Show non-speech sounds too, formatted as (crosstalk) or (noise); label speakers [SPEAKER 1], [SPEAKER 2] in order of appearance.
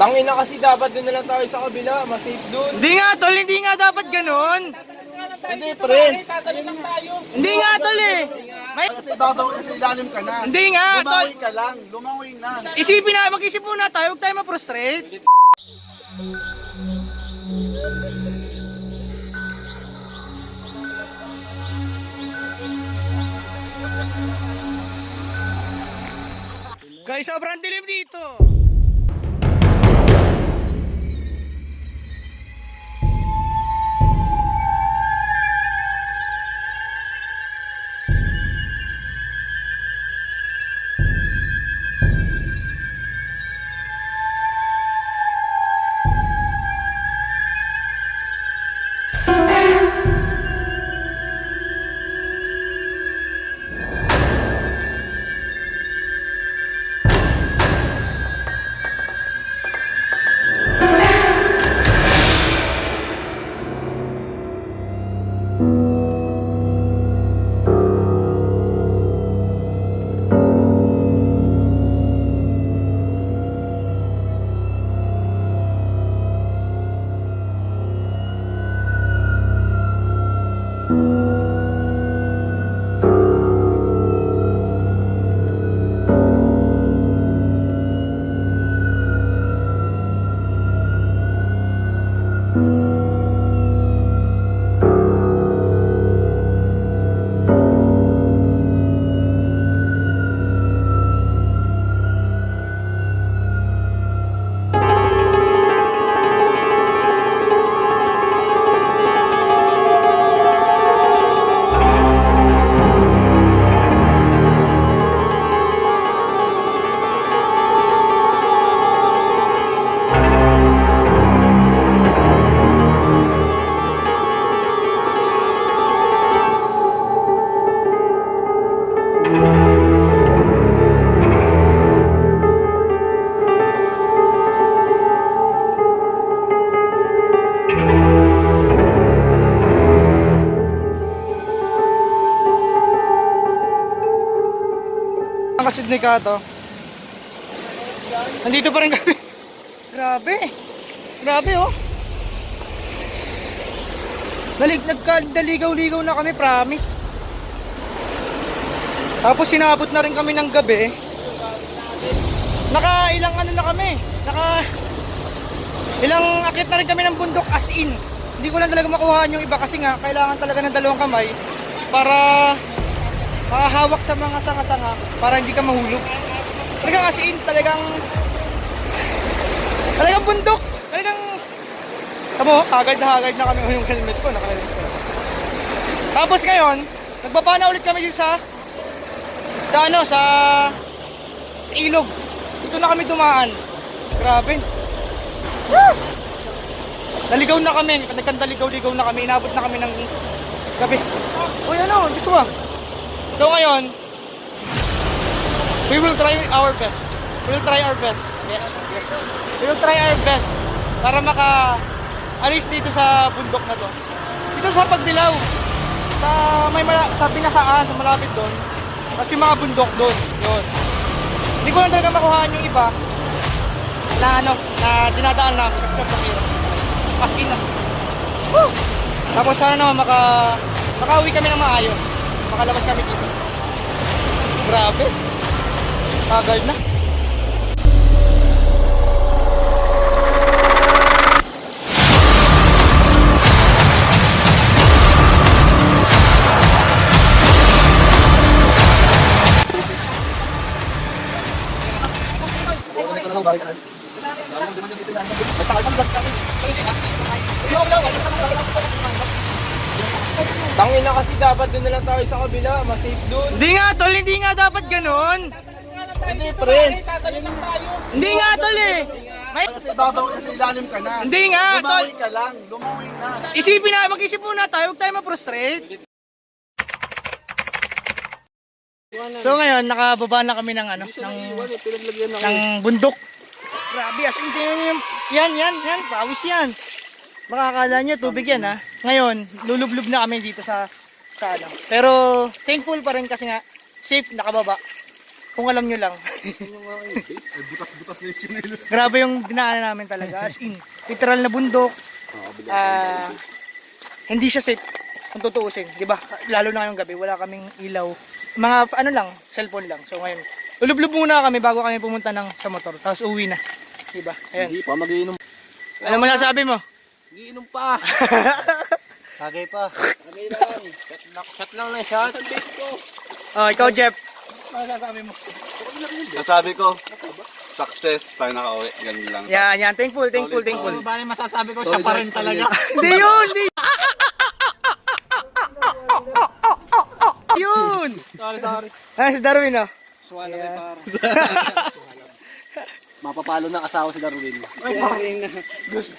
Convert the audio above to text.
[SPEAKER 1] Tangin na kasi dapat doon na lang tayo sa kabila, mas safe doon.
[SPEAKER 2] Hindi nga tol, hindi nga dapat ganun.
[SPEAKER 1] Hindi pre.
[SPEAKER 2] Hindi nga tol eh. May,
[SPEAKER 3] Kasi babaw na sa ilalim ka na.
[SPEAKER 2] hindi nga tol.
[SPEAKER 3] Lumangoy ka lang. Lumangoy na.
[SPEAKER 2] Isipin na, mag-isip muna tayo, huwag tayo ma-frustrate. Guys, sobrang dilim dito. Ni Kato. Nandito pa rin kami. Grabe. Grabe oh. Nalig, nagkadaligaw-ligaw na kami, promise. Tapos sinabot na rin kami ng gabi. Naka ilang ano na kami. Naka ilang akit na rin kami ng bundok as in. Hindi ko lang talaga makuhaan yung iba kasi nga kailangan talaga ng dalawang kamay para makahawak sa mga sanga-sanga para hindi ka mahulog. Talagang as in, talagang talagang bundok. Talagang Tamo, hagard na hagard na kami yung helmet ko, naka-helmet ko. Tapos ngayon, nagbaba na ulit kami dito sa sa ano, sa ilog. Dito na kami dumaan. Grabe. Woo! Naligaw na kami, nagkandaligaw-ligaw na kami, inabot na kami ng gabi. Uy, ano, dito ah. So ngayon, we will try our best. We will try our best. Yes, yes. We will try our best para maka alis dito sa bundok na to. Dito sa Pagdilaw. Sa may mala, sa pinasaan, sa malapit doon. Kasi mga bundok doon. Yun. Hindi ko lang talaga makuhaan yung iba na ano, na dinadaan namin kasi sa hirap. As in, as in. Woo! Tapos sana naman maka, makauwi kami ng maayos. Makalabas kami dito. Grabe. Tagal na.
[SPEAKER 1] Tangin na kasi dapat doon na lang tayo sa kabila, mas safe doon.
[SPEAKER 2] Hindi nga tol, hindi nga dapat ganun.
[SPEAKER 1] Hindi pre.
[SPEAKER 2] Hindi nga tol eh. May,
[SPEAKER 3] Kasi babaw na sa ilalim ka na.
[SPEAKER 2] hindi nga tol.
[SPEAKER 3] Lumangoy ka lang. Lumangoy na.
[SPEAKER 2] Isipin na, mag-isip muna tayo, huwag tayo ma-frustrate. So ngayon, nakababa na kami ng ano, ng, ng bundok. Grabe, as in, tingnan niyo yung, yan, yan, yan, pawis yan. Makakala niyo, tubig yan ha. Ngayon, lulublob na kami dito sa, sa ano. Pero, thankful pa rin kasi nga, safe, nakababa. Kung alam nyo lang. Grabe yung dinaanan namin talaga. As in, literal na bundok. Ah, hindi siya safe kung tutuusin, 'di ba? Lalo na ngayong gabi, wala kaming ilaw. Mga ano lang, cellphone lang. So ngayon, lulub muna kami bago kami pumunta ng sa motor. Tapos uwi na. 'Di ba? Ayan.
[SPEAKER 1] Hindi pa, magiinom.
[SPEAKER 2] Ano mo nasabi mo?
[SPEAKER 1] Magiinom pa. (laughs)
[SPEAKER 3] Tagay pa.
[SPEAKER 1] Kami lang. Shot lang, shot lang na shot.
[SPEAKER 2] Oh, ikaw Jeff. Ano nasabi mo?
[SPEAKER 3] Sasabi ko, success, tayo nakauwi. Ganun lang.
[SPEAKER 2] Yan, yan. Thankful, thankful, thankful.
[SPEAKER 1] Bali masasabi ko, siya pa rin talaga. (laughs)
[SPEAKER 2] Hindi yun! Hindi! yun!
[SPEAKER 1] sorry, sorry.
[SPEAKER 2] Ah, si Darwin oh.
[SPEAKER 1] Swallow
[SPEAKER 2] Ayan.
[SPEAKER 1] yeah. (laughs) Mapapalo ng asawa si Darwin.
[SPEAKER 2] Ay,